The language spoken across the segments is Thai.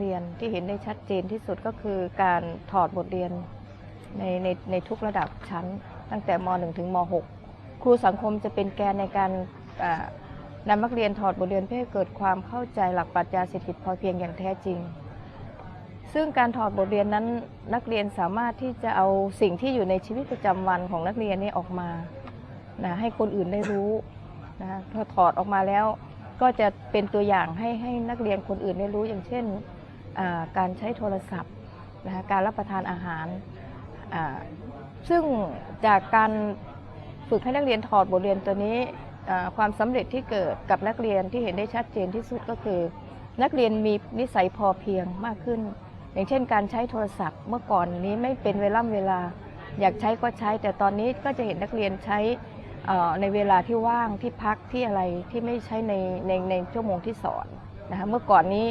เรียนที่เห็นได้ชัดเจนที่สุดก็คือการถอดบทเรียนในในในทุกระดับชั้น ตั้งแต่ม .1 ถึงม .6 ครูสังคมจะเป็นแกนในการนำนักเรียนถอดบทเรียนเพื่อให้เกิดความเข้าใจหลักปรัชญาเศรษฐกิจพอเพียงอย่างแท้จริง ซึ่งการถอดบทเรียนนั้นนักเรียนสามารถที่จะเอาสิ่งที่อยู่ในชีวิตประจำวันของนักเรียนนี่ออกมานะให้คนอื่นได้รู้นะพอถอดออกมาแล้วก็จะเป็นตัวอย่างให้ให้นักเรียนคนอื่นได้รู้อย่างเช่น การใช้โทรศัพท์นะคะการรับประทานอาหาร ซึ่งจากการฝึกให้นักเรียนถอดบทเรียนตัวนี้ความสำเร็จที่เกิดกับนักเรียนที่เห็นได้ชัดเจนที่สุดก็คือ นักเรียนมีนิสัยพอเพียงมากขึ้น อย่างเช่น การใช้โทรศัพท์ เมื่อก่อนนี้ไม่เป็นเวล่ำเวลา อยากใช้ก็ใช้ แต่ตอนนี้ก็จะเห็นนักเรียนใช้ในเวลาที่ว่างที่พักที่อะไรที่ไม่ใช้ในในในชั่วโมงที่สอนนะคะเมื่อก่อนนี้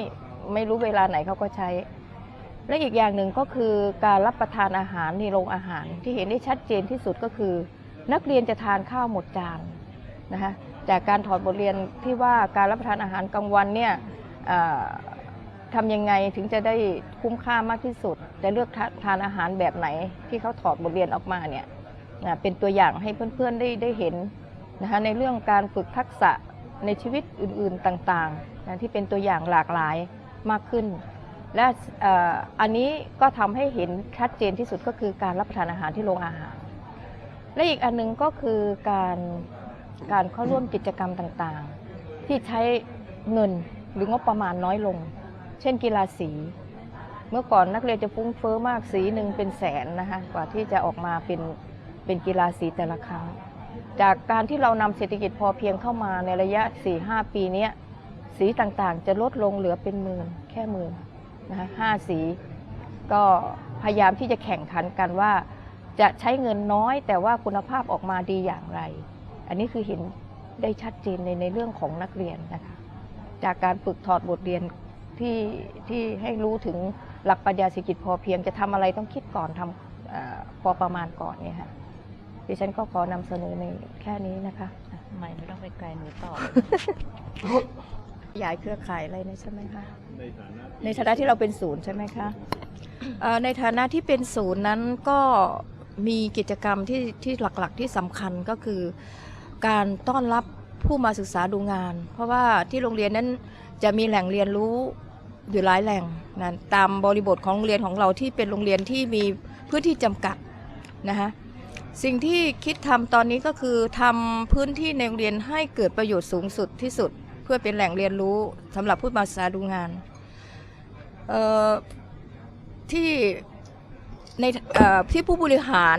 ไม่รู้เวลาไหนเขาก็ใช้ และอีกอย่างหนึ่งก็คือการรับประทานอาหารในโรงอาหารที่เห็นได้ชัดเจนที่สุดก็คือ นักเรียนจะทานข้าวหมดจานนะคะจากการถอดบทเรียนที่ว่าการรับประทานอาหารกลางวันเนี่ยทำยังไงถึงจะได้คุ้มค่ามากที่สุด จะเลือกทาทานอาหารแบบไหนที่เขาถอดบทเรียนออกมาเนี่ยนะเป็นตัวอย่างให้เพื่อนๆได้ได้เห็นนะคะในเรื่องการฝึกทักษะในชีวิตอื่นๆต่างๆนะที่เป็นตัวอย่างหลากหลาย มากขึ้น และอันนี้ก็ทำให้เห็นชัดเจนที่สุดก็คือการรับประทานอาหารที่โรงอาหาร และอีกอันหนึงก็คือการการเข้าร่วมกิจกรรมต่างๆ ที่ใช้เงินหรืองบประมาณน้อยลง เช่นกีฬาสี เมื่อก่อนนักเรียนจะฟุ้งเฟ้อมากสีหนึ่งเป็นแสนนะคะกว่าที่จะออกมาเป็นเป็นกีฬาสีแต่ละครั้ง จากการที่เรานำเศรษฐกิจพอเพียงเข้ามาในระยะ 4-5 ปีนี้ สีต่างๆ จะลดลงเหลือเป็นหมื่นแค่หมื่นนะคะห้าสี ก็พยายามที่จะแข่งขันกันว่า จะใช้เงินน้อยแต่ว่าคุณภาพออกมาดีอย่างไร อันนี้คือเห็นได้ชัดเจนในในเรื่องของนักเรียนนะคะจากการฝึกถอดบทเรียนที่ที่ให้รู้ถึงหลักปรัชญาเศรษฐกิจพอเพียงจะทำอะไรต้องคิดก่อนทำเออพอประมาณก่อนเนี่ยค่ะดิฉันก็ขอนำเสนอในแค่นี้นะคะ ไม่ไม่ต้องไปไกลหนูต่อ ขยายเครือข่ายอะไรนะใช่ไหมคะ ในฐานะในฐานะที่เราเป็นศูนย์ใช่ไหมคะเอ่อในฐานะที่เป็นศูนย์นั้นก็มีกิจกรรมที่ที่หลักๆ ที่สำคัญก็คือ การต้อนรับผู้มาศึกษาดูงาน เพราะว่าที่โรงเรียนนั้นจะมีแหล่งเรียนรู้อยู่หลายแหล่งนะตามบริบทของโรงเรียนของเราที่เป็นโรงเรียนที่มีพื้นที่จำกัดนะคะสิ่งที่คิดทำตอนนี้ก็คือทำพื้นที่ในโรงเรียนให้เกิดประโยชน์สูงสุดที่สุดเพื่อเป็นแหล่งเรียนรู้สำหรับผู้มาศึกษาดูงานที่ในที่ผู้บริหาร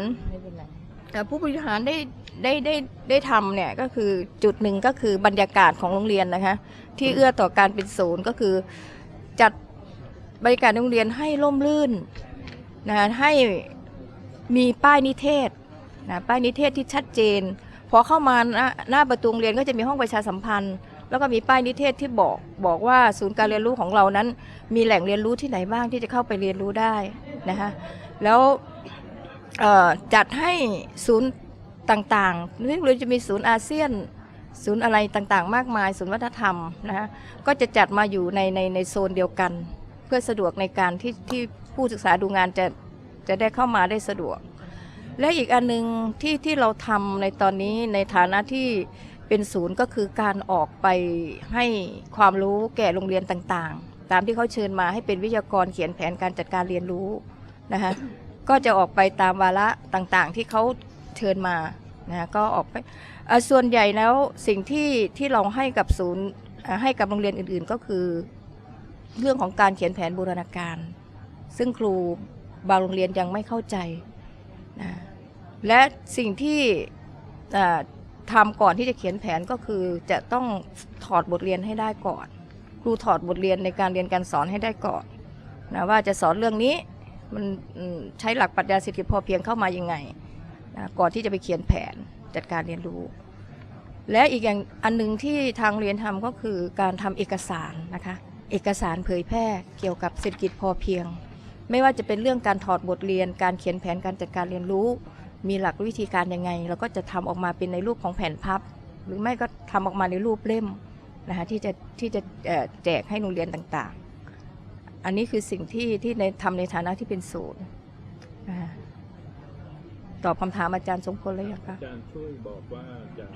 รผู้บริหารได้ได้ได้ได้ทำเนี่ยก็คือจุดหนึ่งก็คือบรรยากาศของโรงเรียนนะคะที่เอื้อต่อการเป็นศูนย์ก็คือจัดบรรยากาศโรงเรียนให้ร่มรื่นนะะให้มีป้ายนิเทศนะป้ายนิเทศที่ชัดเจนพอเข้ามาน้าหน้าประตูโรงเรียนก็จะมีห้องประชาสัมพันธ์ แล้วก็มีป้ายนิเทศที่บอกบอกว่าศูนย์การเรียนรู้ของเรานั้น มีแหล่งเรียนรู้ที่ไหนบ้างที่จะเข้าไปเรียนรู้ได้นะคะแล้วจัดให้ศูนย์ต่างๆนี่เราจะมีศูนย์อาเซียน ศูนย์อะไรต่างๆ มากมาย ศูนย์วัฒนธรรมนะคะก็จะจัดมาอยู่ในในในโซนเดียวกัน เพื่อสะดวกในการที่ที่ผู้ศึกษาดูงานจะจะได้เข้ามาได้สะดวก และอีกอันหนึงที่ที่เราทำในตอนนี้ในฐานะที่ เป็นศูนย์ก็คือการออกไปให้ความรู้แก่โรงเรียนต่างๆ ตามที่เขาเชิญมาให้เป็นวิทยากรเขียนแผนการจัดการเรียนรู้นะคะก็จะออกไปตามวาระต่างๆ ที่เขาเชิญมานะก็ออกไปอ่อส่วนใหญ่แล้วสิ่งที่ที่เราให้กับศูนย์ให้กับโรงเรียนอื่นๆ ก็คือ เรื่องของการเขียนแผนบูรณาการ ซึ่งครูบางโรงเรียนยังไม่เข้าใจนะและสิ่งที่อ่อ ทำก่อนที่จะเขียนแผนก็คือจะต้องถอดบทเรียนให้ได้ก่อน ครูถอดบทเรียนในการเรียนการสอนให้ได้ก่อนนะว่าจะสอนเรื่องนี้มันใช้หลักปรัชญาเศรษฐกิจพอเพียงเข้ามายังไงนะก่อนที่จะไปเขียนแผนจัดการเรียนรู้ และอีกอย่างอันหนึงที่ทางเรียนทำก็คือการทำเอกสารนะคะเอกสารเผยแพร่เกี่ยวกับเศรษฐกิจพอเพียง ไม่ว่าจะเป็นเรื่องการถอดบทเรียน การเขียนแผนการจัดการเรียนรู้ มีหลักวิธีการยังไง เราก็จะทำออกมาเป็นในรูปของแผ่นพับ หรือไม่ก็ทำออกมาในรูปเล่มนะคะที่จะที่จะเอ่อแจกให้โรงเรียนต่างๆ อันนี้คือสิ่งที่ที่ในทำในฐานะที่เป็นศูนย์นะคะตอบคำถามอาจารย์สมพลเลยอะคะอาจารย์ช่วยบอกว่าจะ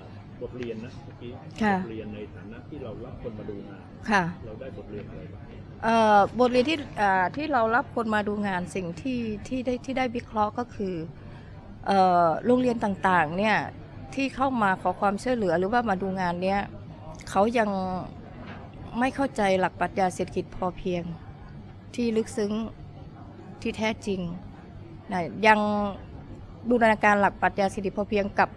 บทเรียนนะเมื่อกี้ค่ะบทเรียนในฐานะที่เรารับคนมาดูงานค่ะเราได้บทเรียนอะไรบ้างเอ่อบทเรียนที่อ่าที่เรารับคนมาดูงานสิ่งที่ที่ได้ที่ได้วิเคราะห์ก็คือเอ่อ โรงเรียนต่างๆเนี่ยที่เข้ามาขอความช่วยเหลือหรือว่ามาดูงานเนี้ยเขายังไม่เข้าใจหลักปรัชญาเศรษฐกิจพอเพียง ที่ลึกซึ้งที่แท้จริงนะยังบูรณาการหลักปรัชญาเศรษฐกิจพอเพียงกับ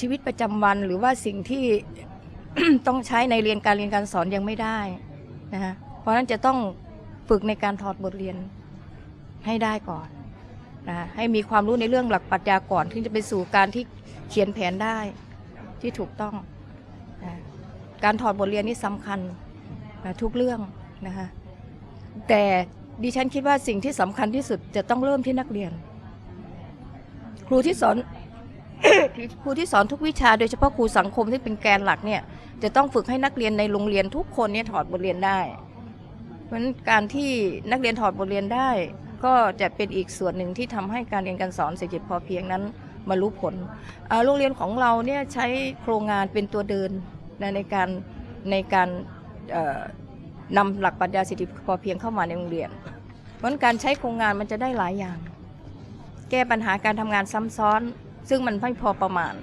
ชีวิตประจำวันหรือว่าสิ่งที่ต้องใช้ในเรียนการเรียนการสอนยังไม่ได้นะฮะเพราะฉะนั้นจะต้องฝึกในการถอดบทเรียนให้ได้ก่อน นะให้มีความรู้ในเรื่องหลักปรัชญาก่อนถึงจะไปสู่การที่เขียนแผนได้ที่ถูกต้องนะการถอดบทเรียนนี่สำคัญนะทุกเรื่องนะคะแต่ดิฉันคิดว่าสิ่งที่สำคัญที่สุดจะต้องเริ่มที่นักเรียน ครูที่สอนครูที่สอนทุกวิชาโดยเฉพาะครูสังคมที่เป็นแกนหลักเนี่ยจะต้องฝึกให้นักเรียนในโรงเรียนทุกคนเนี่ยถอดบทเรียนได้ เพราะฉะนั้นการที่นักเรียนถอดบทเรียนได้ ก็จะเป็นอีกส่วนหนึ่งที่ทำให้การเรียนการสอนเศรษฐกิจพอเพียงนั้นมารู้ผลโรงเรียนของเราเนี่ยใช้โครงงานเป็นตัวเดินนในการในการนำหลักปรัชญาเศรษฐกิจพอเพียงเข้ามาในโรงเรียน เพราะงั้นการใช้โครงงานมันจะได้หลายอย่าง แก้ปัญหาการทำงานซ้ำซ้อน ซึ่งมันไม่พอประมาณ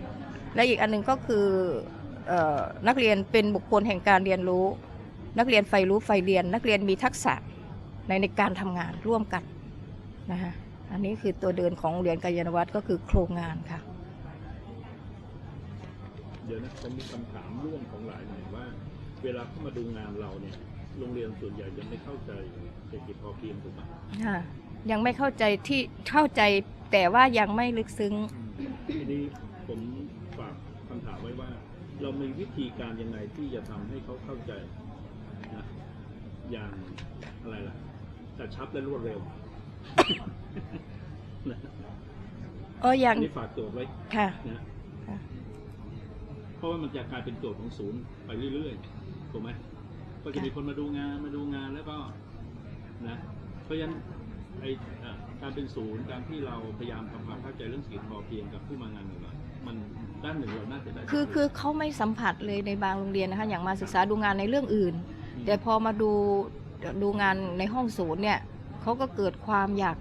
และอีกอันหนึงก็คือออนักเรียนเป็นบุคคลแห่งการเรียนรู้ นักเรียนใฝ่รู้ใฝ่เรียน นักเรียนมีทักษะในในการทำงานร่วมกัน นะฮะอันนี้คือตัวเดินของโรงเรียนกายนวัตรก็คือโครงงานค่ะเดี๋ยวนะผมมีคำถามร่วมของหลายหน่อยว่า เวลาเข้ามาดูงานเราเนี่ย โรงเรียนส่วนใหญ่ยังไม่เข้าใจเศรษฐกิจพอเพียงถูกไหมค่ะยังไม่เข้าใจที่เข้าใจแต่ว่ายังไม่ลึกซึ้ง ทีนี้ผมฝากคำถามไว้ว่า เรามีวิธีการยังไงที่จะทำให้เขาเข้าใจนะอย่างอะไรล่ะกระชับและรวดเร็ว นะเออยังอันนี้ฝากโจทย์ไว้ค่ะ นะค่ะ เพราะว่ามันจะกลายเป็นโจทย์ของศูนย์ไปเรื่อยๆถูกไหมก็จะมีคนมาดูงานมาดูงานแล้วก็นะเพราะฉะนั้นไอเอ่อการเป็นศูนย์การที่เราพยายามทำความเข้าใจเรื่องเศรษฐกิจพอเพียงกับผู้มางานของเรามันด้านหนึ่งเราน่าจะได้คือคือเขาไม่สัมผัสเลยในบางโรงเรียนนะคะ อย่างมาศึกษาดูงานในเรื่องอื่น ม แต่พอมาดูดูงานในห้องศูนย์เนี่ย เขาก็เกิดความอยาก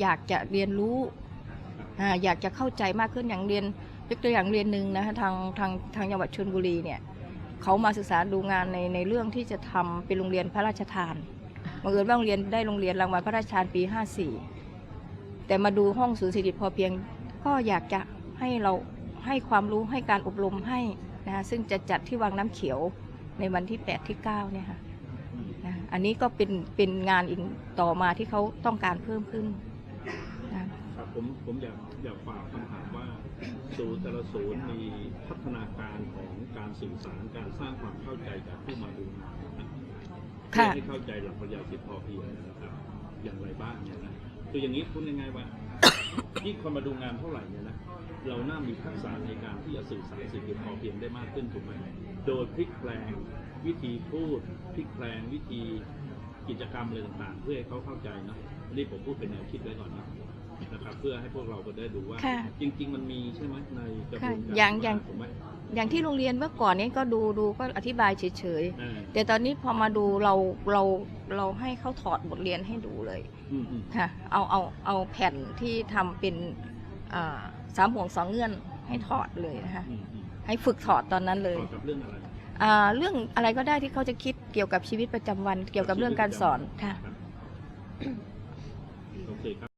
อยากจะเรียนรู้ออยากจะเข้าใจมากขึ้นอย่างเรียนยกตัวอย่างเรียนหนึ่งนะคะทางทางทางจังหวัดชลบุรีเนี่ยเขามาศึกษาดูงานในในเรื่องที่จะทำเป็นโรงเรียนพระราชทานบังเอิญว่าโรงเรียนได้โรงเรียนรางวัลพระราชทานปี 54 แต่มาดูห้องศูนย์เศรษฐกิจพอเพียง ก็อยากจะให้เราให้ความรู้ให้การอบรมให้นะคะซึ่งจะจัดที่วังน้ำเขียวในวันที่ 8 ที่ 9 เนี่ยค่ะ อืมนะอันนี้ก็เป็นเป็นงานอีกต่อมาที่เขาต้องการเพิ่มขึ้นนะครับผมผมอยากอยากฝากคำถามว่าศูนย์แต่ละศูนย์มีพัฒนาการของการสื่อสารการสร้างความเข้าใจกับผู้มาดูงานนะเพื่อค่ะให้เข้าใจหลักปรัชญาเศรษฐกิจพอเพียงนะครับ อย่างไรบ้างเนี่ยนะคืออย่างนี้พูดง่ายๆว่าที่คนมาดูงานเท่าไหร่เนี่ยนะเราน่ามีทักษะในการที่จะสื่อสารเศรษฐกิจพอเพียงได้มากขึ้นถูกไหมโดยพลิกแปลง วิธีพูดพลิกแปลงวิธีกิจกรรมอะไรต่างๆ เพื่อให้เขาเข้าใจเนาะอันนี้ผมพูดเป็นแนวคิดไว้ก่อนนะนะครับ เพื่อให้พวกเราก็ได้ดูว่า ค่ะ จริง ๆ มันมีใช่ไหมในกระบวนค่ะการอย่างอย่าง ถูกไหมอย่างที่โรงเรียนเมื่อก่อนเนี้ก็ดูดูก็อธิบายเฉยอ่าๆ แต่ตอนนี้พอมาดูเราเราเราให้เขาถอดบทเรียนให้ดูเลยอืมอืมค่ะ เอาเอาเอาแผ่นที่ทำเป็นอ่าสามห่วงสองเงื่อนให้ถอดเลยนะคะ อืมอืมให้ฝึกถอดตอนนั้นเลย ต่อกับเรื่องอะไรอ่า เรื่องอะไรก็ได้ที่เขาจะคิดเกี่ยวกับชีวิตประจำวัน เกี่ยวกับเรื่องการสอนค่ะ โอเคครับ